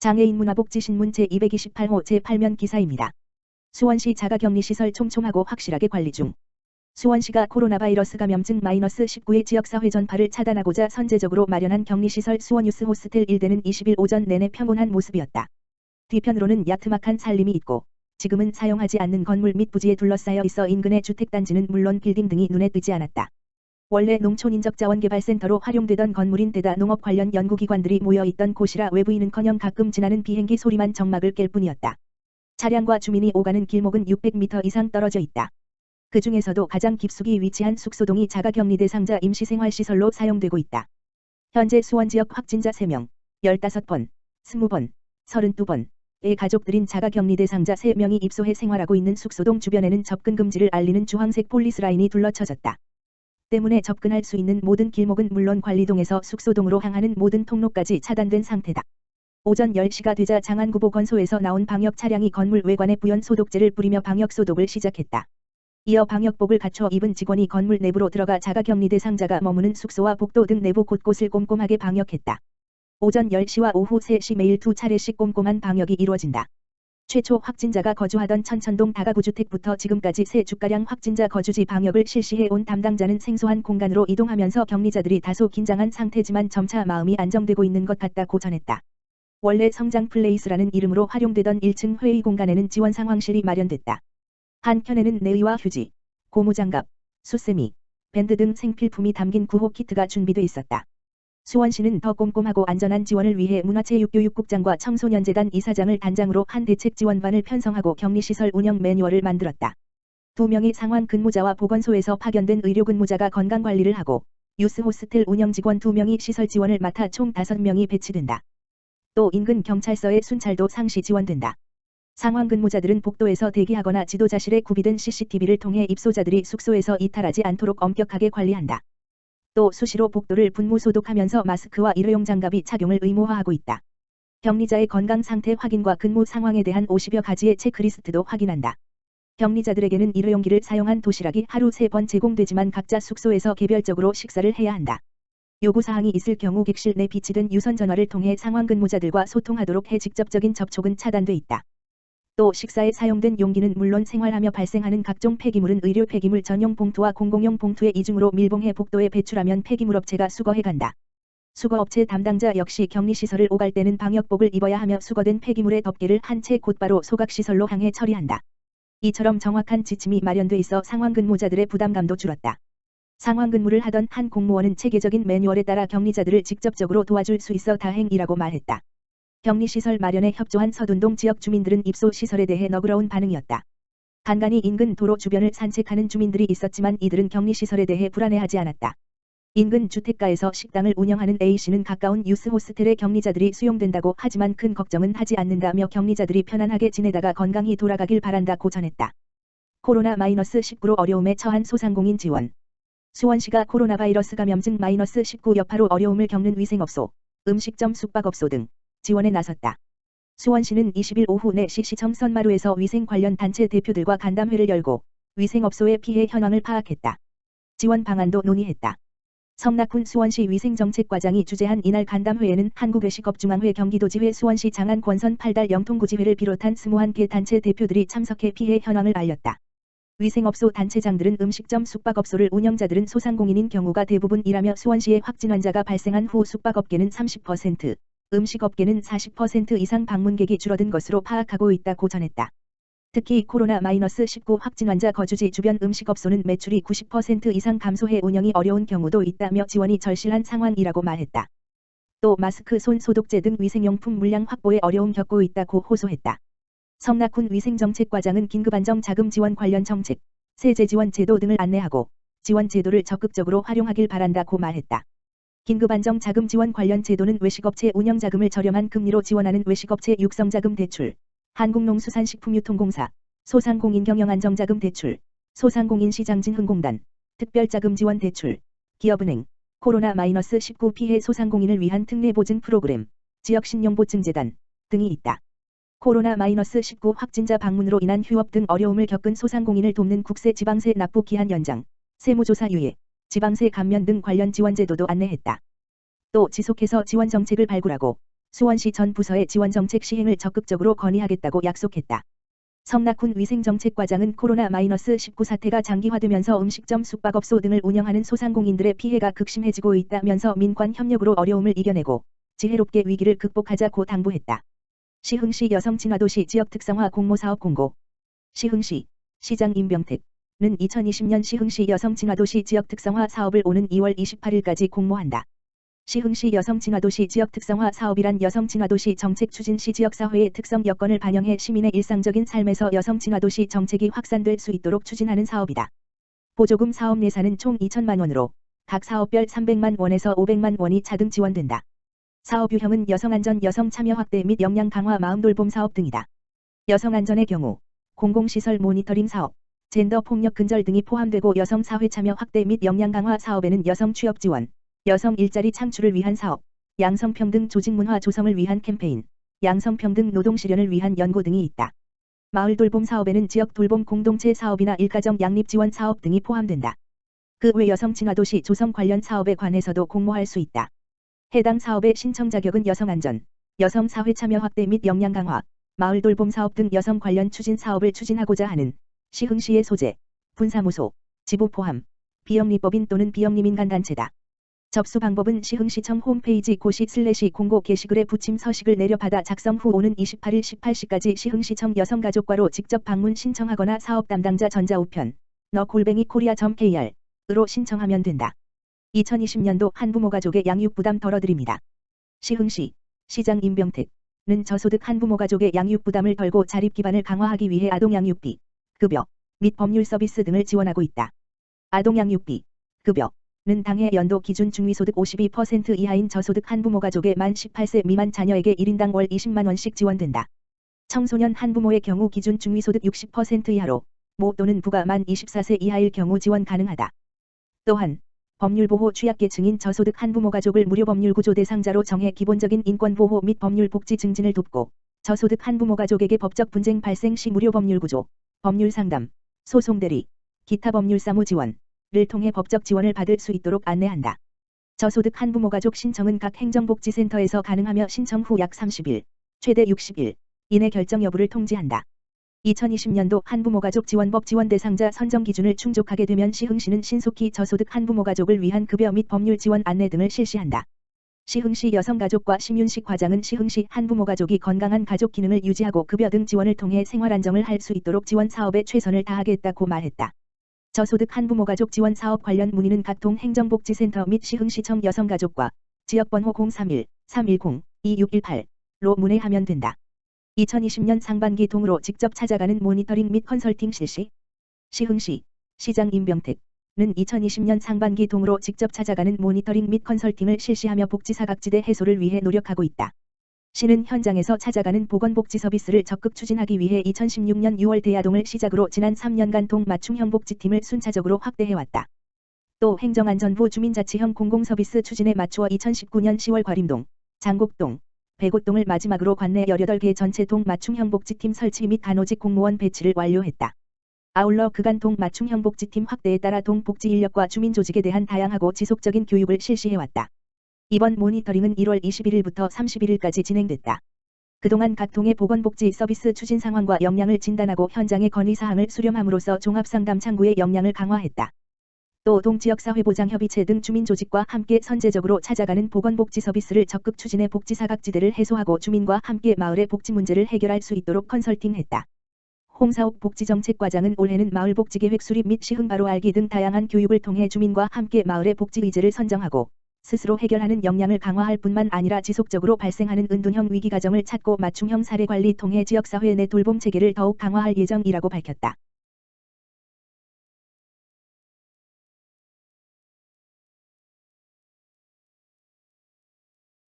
장애인 문화복지신문 제228호 제8면 기사입니다. 수원시 자가격리시설 촘촘하고 확실하게 관리 중. 수원시가 코로나 바이러스 감염증 마이너스 19의 지역사회 전파를 차단하고자 선제적으로 마련한 격리시설 수원유스 호스텔 1대는 20일 오전 내내 평온한 모습이었다. 뒤편으로는 야트막한 살림이 있고 지금은 사용하지 않는 건물 및 부지에 둘러싸여 있어 인근의 주택단지는 물론 빌딩 등이 눈에 띄지 않았다. 원래 농촌인적자원개발센터로 활용되던 건물인 데다 농업 관련 연구기관들이 모여있던 곳이라 외부인은커녕 가끔 지나는 비행기 소리만 정막을 깰 뿐이었다. 차량과 주민이 오가는 길목은 600m 이상 떨어져 있다. 그 중에서도 가장 깊숙이 위치한 숙소동이 자가격리 대 상자 임시생활시설로 사용되고 있다. 현재 수원 지역 확진자 3명, 15번, 20번, 32번 의 가족들인 자가격리 대 상자 3명이 입소해 생활하고 있는 숙소동 주변에는 접근 금지를 알리는 주황색 폴리스 라인이 둘러쳐졌다. 때문에 접근할 수 있는 모든 길목은 물론 관리동에서 숙소동으로 향하는 모든 통로까지 차단된 상태다. 오전 10시가 되자 장안구보 건소에서 나온 방역 차량이 건물 외관에 부연 소독제를 뿌리며 방역 소독을 시작했다. 이어 방역복을 갖춰 입은 직원이 건물 내부로 들어가 자가격리 대상자가 머무는 숙소와 복도 등 내부 곳곳을 꼼꼼하게 방역했다. 오전 10시와 오후 3시 매일 두 차례씩 꼼꼼한 방역이 이루어진다. 최초 확진자가 거주하던 천천동 다가구주택부터 지금까지 세 주가량 확진자 거주지 방역을 실시해 온 담당자는 생소한 공간으로 이동하면서 격리자들이 다소 긴장한 상태지만 점차 마음이 안정되고 있는 것 같다고 전했다. 원래 성장 플레이스라는 이름으로 활용되던 1층 회의 공간에는 지원 상황실이 마련됐다. 한켠에는 내의와 휴지, 고무장갑, 수세미, 밴드 등 생필품이 담긴 구호 키트가 준비돼 있었다. 수원시는 더 꼼꼼하고 안전한 지원을 위해 문화체육교육국장과 청소년재단 이사장을 단장으로 한 대책 지원반을 편성하고 격리시설 운영 매뉴얼을 만들었다. 두 명의 상황 근무자와 보건소에서 파견된 의료 근무자가 건강관리를 하고 유스 호스텔 운영 직원 두 명이 시설 지원을 맡아 총 다섯 명이 배치된다. 또 인근 경찰서의 순찰도 상시 지원된다. 상황 근무자들은 복도에서 대기하거나 지도자실에 구비된 CCTV를 통해 입소자들이 숙소에서 이탈하지 않도록 엄격하게 관리한다. 또 수시로 복도를 분무 소독하면서 마스크와 일회용 장갑이 착용을 의무화하고 있다. 격리자의 건강 상태 확인과 근무 상황에 대한 50여 가지의 체크리스트도 확인한다. 격리자들에게는 일회용기를 사용한 도시락이 하루 3번 제공되지만 각자 숙소에서 개별적으로 식사를 해야 한다. 요구사항이 있을 경우 객실 내 비치된 유선 전화를 통해 상황 근무자들과 소통하도록 해 직접적인 접촉은 차단돼 있다. 또 식사에 사용된 용기는 물론 생활하며 발생하는 각종 폐기물은 의료 폐기물 전용 봉투와 공공용 봉투에 이중으로 밀봉해 복도에 배출하면 폐기물 업체가 수거해 간다. 수거업체 담당자 역시 격리시설을 오갈 때는 방역복을 입어야 하며 수거된 폐기물의 덮개를 한 채 곧바로 소각시설로 향해 처리한다. 이처럼 정확한 지침이 마련돼 있어 상황 근무자들의 부담감도 줄었다. 상황 근무를 하던 한 공무원은 체계적인 매뉴얼에 따라 격리자들을 직접적으로 도와줄 수 있어 다행이라고 말했다. 격리시설 마련에 협조한 서둔동 지역 주민들은 입소 시설에 대해 너그러운 반응이었다. 간간히 인근 도로 주변을 산책하는 주민들이 있었지만 이들은 격리시설에 대해 불안해하지 않았다. 인근 주택가에서 식당을 운영하는 A씨는 가까운 유스 호스텔에 격리자들이 수용된다고 하지만 큰 걱정은 하지 않는다며 격리자들이 편안하게 지내다가 건강히 돌아가길 바란다고 전했다. 코로나-19로 어려움에 처한 소상공인 지원 수원시가 코로나 바이러스 감염증 -19 여파로 어려움을 겪는 위생업소, 음식점 숙박업소 등 지원에 나섰다. 수원시는 20일 오후 4시 시청 선마루에서 위생 관련 단체 대표들과 간담회를 열고 위생업소의 피해 현황을 파악했다. 지원 방안도 논의했다. 성낙훈 수원시 위생정책과장이 주재한 이날 간담회에는 한국외식업중앙회 경기도지회 수원시 장안 권선 8달 영통구지회를 비롯한 21개 단체 대표들이 참석해 피해 현황을 알렸다. 위생업소 단체장들은 음식점 숙박업소를 운영자들은 소상공인인 경우가 대부분이라며 수원시에 확진 환자가 발생한 후 숙박업계는 30%, 음식업계는 40% 이상 방문객이 줄어든 것으로 파악하고 있다고 전했다. 특히 코로나-19 확진 환자 거주지 주변 음식업소는 매출이 90% 이상 감소해 운영이 어려운 경우도 있다며 지원이 절실한 상황이라고 말했다. 또 마스크, 손 소독제 등 위생용품 물량 확보에 어려움 겪고 있다고 호소했다. 성낙훈 위생정책과장은 긴급안정 자금 지원 관련 정책, 세제 지원 제도 등을 안내하고 지원 제도를 적극적으로 활용하길 바란다고 말했다. 긴급안정 자금 지원 관련 제도는 외식업체 운영자금을 저렴한 금리로 지원하는 외식업체 육성자금 대출, 한국농수산식품유통공사, 소상공인 경영안정자금 대출, 소상공인 시장진흥공단, 특별자금 지원 대출, 기업은행, 코로나-19 피해 소상공인을 위한 특례보증 프로그램, 지역신용보증재단 등이 있다. 코로나-19 확진자 방문으로 인한 휴업 등 어려움을 겪은 소상공인을 돕는 국세 지방세 납부 기한 연장, 세무조사 유예, 지방세 감면 등 관련 지원 제도도 안내했다. 또 지속해서 지원 정책을 발굴하고 수원시 전 부서의 지원 정책 시행을 적극적으로 건의하겠다고 약속했다. 성낙훈 위생정책과장은 코로나-19 사태가 장기화되면서 음식점 숙박업소 등을 운영하는 소상공인들의 피해가 극심해지고 있다면서 민관 협력으로 어려움을 이겨내고 지혜롭게 위기를 극복하자고 당부했다. 시흥시 여성친화도시 지역특성화 공모사업 공고 시흥시 시장 임병택 는 2020년 시흥시 여성친화도시 지역 특성화 사업을 오는 2월 28일까지 공모한다. 시흥시 여성친화도시 지역 특성화 사업이란 여성친화도시 정책 추진 시 지역사회의 특성 여건을 반영해 시민의 일상적인 삶에서 여성친화도시 정책이 확산될 수 있도록 추진하는 사업이다. 보조금 사업 예산은 총 2천만 원으로 각 사업별 300만 원에서 500만 원이 차등 지원된다. 사업 유형은 여성안전 여성 참여 확대 및 역량 강화 마음돌봄 사업 등이다. 여성안전의 경우 공공시설 모니터링 사업, 젠더 폭력 근절 등이 포함되고 여성 사회 참여 확대 및 역량 강화 사업에는 여성 취업 지원, 여성 일자리 창출을 위한 사업, 양성평등 조직 문화 조성을 위한 캠페인, 양성평등 노동 실현을 위한 연구 등이 있다. 마을 돌봄 사업에는 지역 돌봄 공동체 사업이나 일가정 양립 지원 사업 등이 포함된다. 그 외 여성 친화도시 조성 관련 사업에 관해서도 공모할 수 있다. 해당 사업의 신청 자격은 여성 안전, 여성 사회 참여 확대 및 역량 강화, 마을 돌봄 사업 등 여성 관련 추진 사업을 추진하고자 하는 시흥시의 소재, 분사무소, 지부 포함, 비영리법인 또는 비영리민간단체다. 접수 방법은 시흥시청 홈페이지 고시 슬래시 공고 게시글에 붙임 서식을 내려받아 작성 후 오는 28일 18시까지 시흥시청 여성가족과로 직접 방문 신청하거나 사업 담당자 전자우편 너 골뱅이 코리아.kr 으로 신청하면 된다. 2020년도 한부모 가족의 양육 부담 덜어드립니다. 시흥시 시장 임병택는 저소득 한부모 가족의 양육 부담을 덜고 자립 기반을 강화하기 위해 아동 양육비 급여 및 법률 서비스 등을 지원하고 있다. 아동 양육비, 급여는 당해 연도 기준 중위소득 52% 이하인 저소득 한부모 가족의 만 18세 미만 자녀에게 1인당 월 20만원씩 지원된다. 청소년 한부모의 경우 기준 중위소득 60% 이하로 모 또는 부가 만 24세 이하일 경우 지원 가능하다. 또한 법률보호 취약계층인 저소득 한부모 가족을 무료 법률구조 대상자로 정해 기본적인 인권보호 및 법률복지 증진을 돕고 저소득 한부모 가족에게 법적 분쟁 발생 시 무료 법률구조, 법률 상담, 소송 대리, 기타 법률 사무 지원을 통해 법적 지원을 받을 수 있도록 안내한다. 저소득 한부모 가족 신청은 각 행정복지센터에서 가능하며 신청 후 약 30일, 최대 60일 이내 결정 여부를 통지한다. 2020년도 한부모 가족 지원법 지원 대상자 선정 기준을 충족하게 되면 시흥시는 신속히 저소득 한부모 가족을 위한 급여 및 법률 지원 안내 등을 실시한다. 시흥시 여성가족과 심윤식 과장은 시흥시 한부모 가족이 건강한 가족 기능을 유지하고 급여 등 지원을 통해 생활 안정을 할 수 있도록 지원 사업에 최선을 다하겠다고 말했다. 저소득 한부모 가족 지원 사업 관련 문의는 각동 행정복지센터 및 시흥시청 여성가족과 지역번호 031-310-2618로 문의하면 된다. 2020년 상반기 동으로 직접 찾아가는 모니터링 및 컨설팅 실시 시흥시 시장 임병택 는 2020년 상반기 동으로 직접 찾아가는 모니터링 및 컨설팅을 실시하며 복지 사각지대 해소를 위해 노력하고 있다. 시는 현장에서 찾아가는 보건복지 서비스를 적극 추진하기 위해 2016년 6월 대야동을 시작으로 지난 3년간 동 맞춤형 복지팀을 순차적으로 확대해왔다. 또 행정안전부 주민자치형 공공서비스 추진에 맞추어 2019년 10월 과림동, 장곡동, 백옷동을 마지막으로 관내 18개 전체 동 맞춤형 복지팀 설치 및 간호직 공무원 배치를 완료했다. 아울러 그간 동 맞춤형 복지팀 확대에 따라 동 복지 인력과 주민 조직에 대한 다양하고 지속적인 교육을 실시해왔다. 이번 모니터링은 1월 21일부터 31일까지 진행됐다. 그동안 각 동의 보건복지 서비스 추진 상황과 역량을 진단하고 현장의 건의사항을 수렴함으로써 종합상담 창구의 역량을 강화했다. 또 동지역사회보장협의체 등 주민조직과 함께 선제적으로 찾아가는 보건복지 서비스를 적극 추진해 복지 사각지대를 해소하고 주민과 함께 마을의 복지 문제를 해결할 수 있도록 컨설팅했다. 홍사옥 복지정책과장은 올해는 마을 복지계획 수립 및 시흥 바로 알기 등 다양한 교육을 통해 주민과 함께 마을의 복지 의제를 선정하고 스스로 해결하는 역량을 강화할 뿐만 아니라 지속적으로 발생하는 은둔형 위기 가정을 찾고 맞춤형 사례 관리 통해 지역사회 내 돌봄 체계를 더욱 강화할 예정이라고 밝혔다.